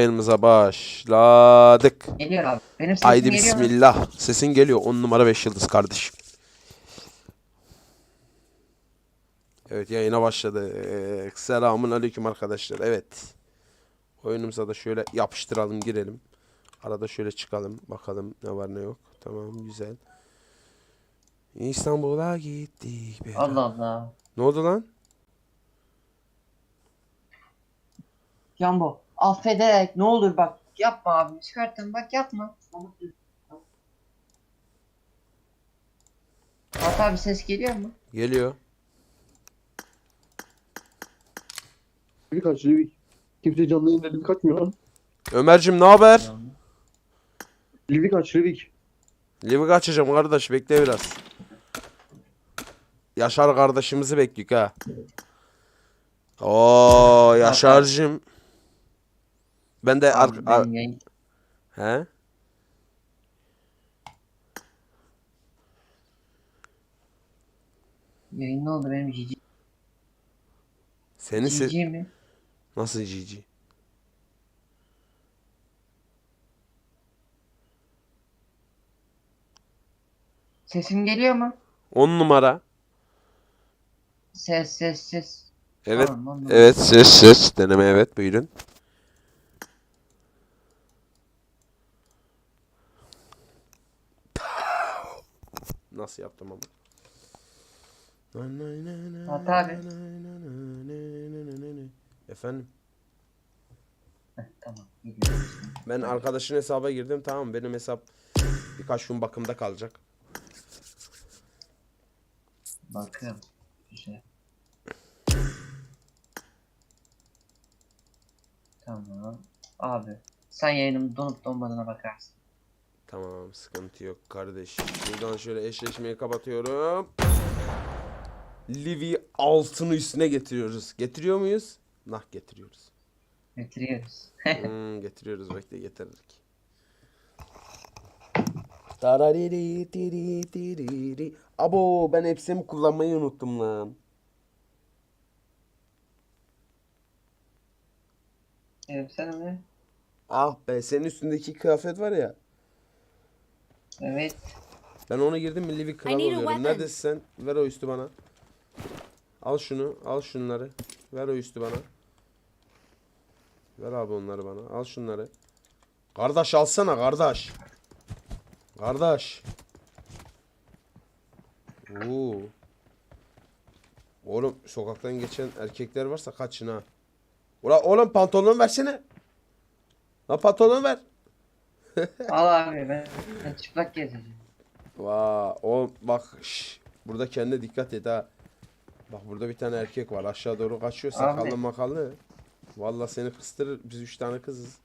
Yayınımıza başladık. Geliyor abi. Benim sesim Haydi geliyor mu? bismillah. Sesin geliyor. 10 numara 5 yıldız kardeşim. Evet yayına başladık. Selamun aleyküm arkadaşlar. Evet. Oyunumuza da şöyle yapıştıralım girelim. Arada şöyle çıkalım. Bakalım ne var ne yok. Tamam güzel. İstanbul'a gittik. be. Allah Allah. Ne oldu lan? Jambo affederek ne olur bak yapma abi çıkartın bak yapma. Fatih abi ses geliyor mu? Geliyor. Livik aç Livik. Kimse canlı yayında Livik açmıyor lan. Ömer'cim ne haber? Livik aç Livik. Livik açacağım kardeş bekle biraz. Yaşar kardeşimizi bekliyor ha. Oo Yaşar'cım. Ben de ar- ar- he? yayın ne oldu benim cici Senin se- cici mi? nasıl cici? Sesim geliyor mu? 10 numara. Ses ses ses. Evet. Tamam. Evet ses ses. Deneme evet buyurun. Nasıl yaptım ama? Abi. Efendim? Heh, tamam. Ben arkadaşın hesaba girdim tamam? Benim hesap birkaç gün bakımda kalacak. Bakıyorum. Güzel. Tamam. Abi sen yayının donup donmadığına bakarsın. Tamam sıkıntı yok kardeş. Buradan şöyle eşleşmeyi kapatıyorum. Livi altını üstüne getiriyoruz. Getiriyor muyuz? Nah getiriyoruz. Getiriyoruz. Hmm, getiriyoruz bekle getirdik. Tarariri tiri tiriri. Abo ben hepsini kullanmayı unuttum lan. sen mi? Ah be senin üstündeki kıyafet var ya. Evet. Ben ona girdim mi Livi kral oluyorum. Neredesin sen? Ver o üstü bana. Al şunu, al şunları. Ver o üstü bana. Ver abi onları bana. Al şunları. Kardeş alsana kardeş. Kardeş. Oo. Oğlum sokaktan geçen erkekler varsa kaçın ha. Ula oğlum pantolon versene. La pantolon ver. Al abi ben, ben çıplak gezeceğim. Vaa o bak şş, burada kendine dikkat et ha. Bak burada bir tane erkek var aşağı doğru kaçıyor sakallı makallı. Vallahi seni kıstırır biz üç tane kızız.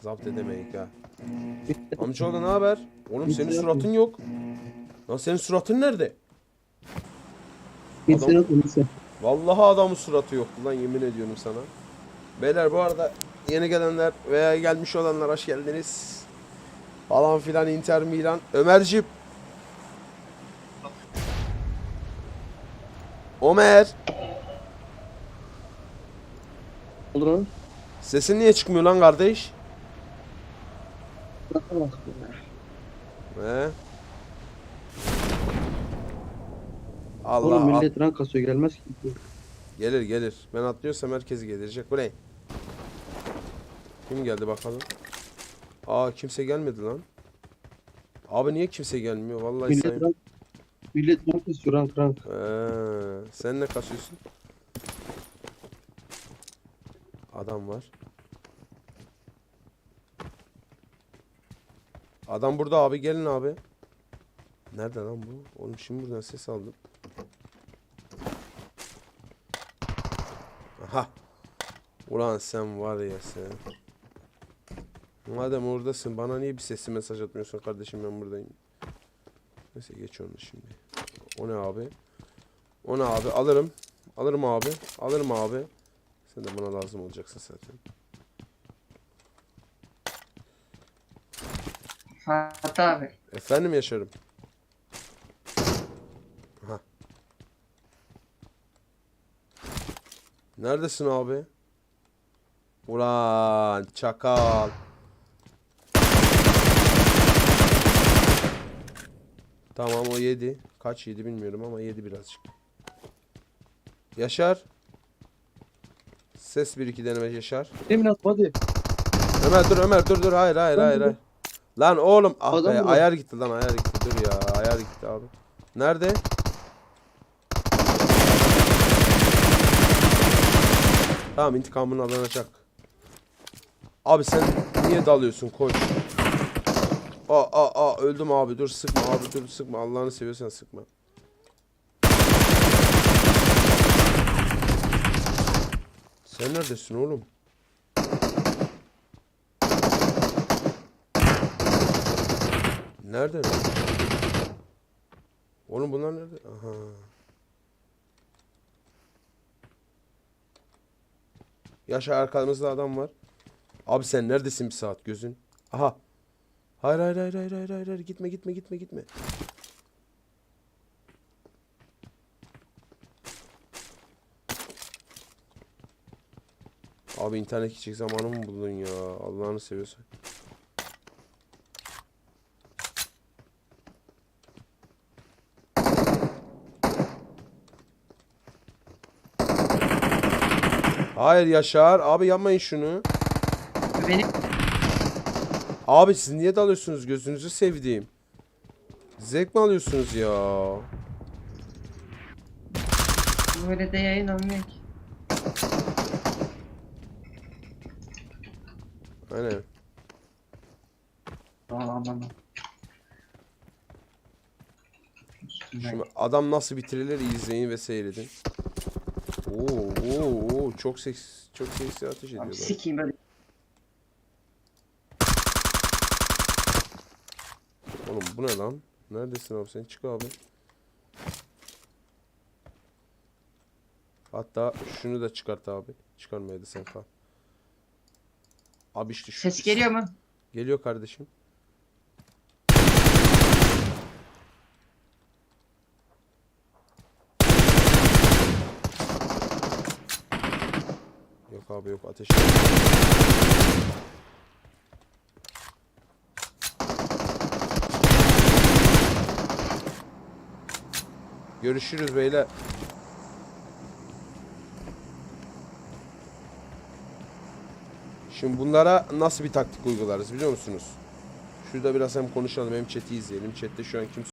Zapt edemeyik ha. Amcaoğlu ne haber? Oğlum senin suratın yok. Lan senin suratın nerede? Onu Vallahi adamın suratı yoktu lan yemin ediyorum sana. Beyler bu arada yeni gelenler veya gelmiş olanlar hoş geldiniz. Falan filan Inter Milan. Ömerciğim. Ömer. Olur lan. Sesin niye çıkmıyor lan kardeş? He? Allah Oğlum Allah. millet rank kasıyor gelmez ki. Gelir gelir. Ben atlıyorsam herkes gelecek. Bu ne? Kim geldi bakalım? Aa kimse gelmedi lan. Abi niye kimse gelmiyor? Vallahi Millet sayın. rank Millet rank kasıyor rank rank. Ee, sen ne kasıyorsun? Adam var. Adam burada abi gelin abi. Nerede lan bu? Oğlum şimdi buradan ses aldım. Aha. Ulan sen var ya sen. Madem oradasın bana niye bir sesli mesaj atmıyorsun kardeşim ben buradayım. Neyse geç onu şimdi. O ne abi? O ne abi? Alırım. Alırım abi. Alırım abi. Sen de bana lazım olacaksın zaten. Fatih abi. Efendim yaşarım. Aha. Neredesin abi? Ulan çakal. Tamam o yedi. Kaç yedi bilmiyorum ama yedi birazcık. Yaşar. Ses bir iki deneme Yaşar. Atma hadi. Ömer dur Ömer dur dur hayır hayır hayır. hayır. Lan oğlum ah Adam be mı? ayar gitti lan ayar gitti dur ya ayar gitti abi. Nerede? Tamam intikamını alınacak. Abi sen niye dalıyorsun koş. Aa aa aa öldüm abi dur sıkma abi dur sıkma Allah'ını seviyorsan sıkma. Sen neredesin oğlum? Nerede? Oğlum bunlar nerede? Aha. Yaşa arkamızda adam var. Abi sen neredesin bir saat gözün? Aha. Hayır hayır hayır hayır hayır hayır hayır. gitme gitme gitme gitme. Abi internet gidecek zamanı mı buldun ya? Allah'ını seviyorsan. Hayır Yaşar. Abi yapmayın şunu. Benim Abi siz niye dalıyorsunuz gözünüzü sevdiğim? Zevk mi alıyorsunuz ya? böyle de yayın olmuyor ki. Aynen. Aman aman. Şimdi adam nasıl bitirilir izleyin ve seyredin. Oo, oo, oo çok seks çok seksi ateş Abi ediyorlar. sikeyim böyle. Oğlum bu ne lan? Neredesin abi sen? Çık abi. Hatta şunu da çıkart abi. Çıkarmaydı sen kal. Abi işte şu. Ses geliyor mu? Geliyor kardeşim. Yok abi yok ateş. Görüşürüz beyler. Şimdi bunlara nasıl bir taktik uygularız biliyor musunuz? Şurada biraz hem konuşalım hem chat'i izleyelim. Chat'te şu an kimse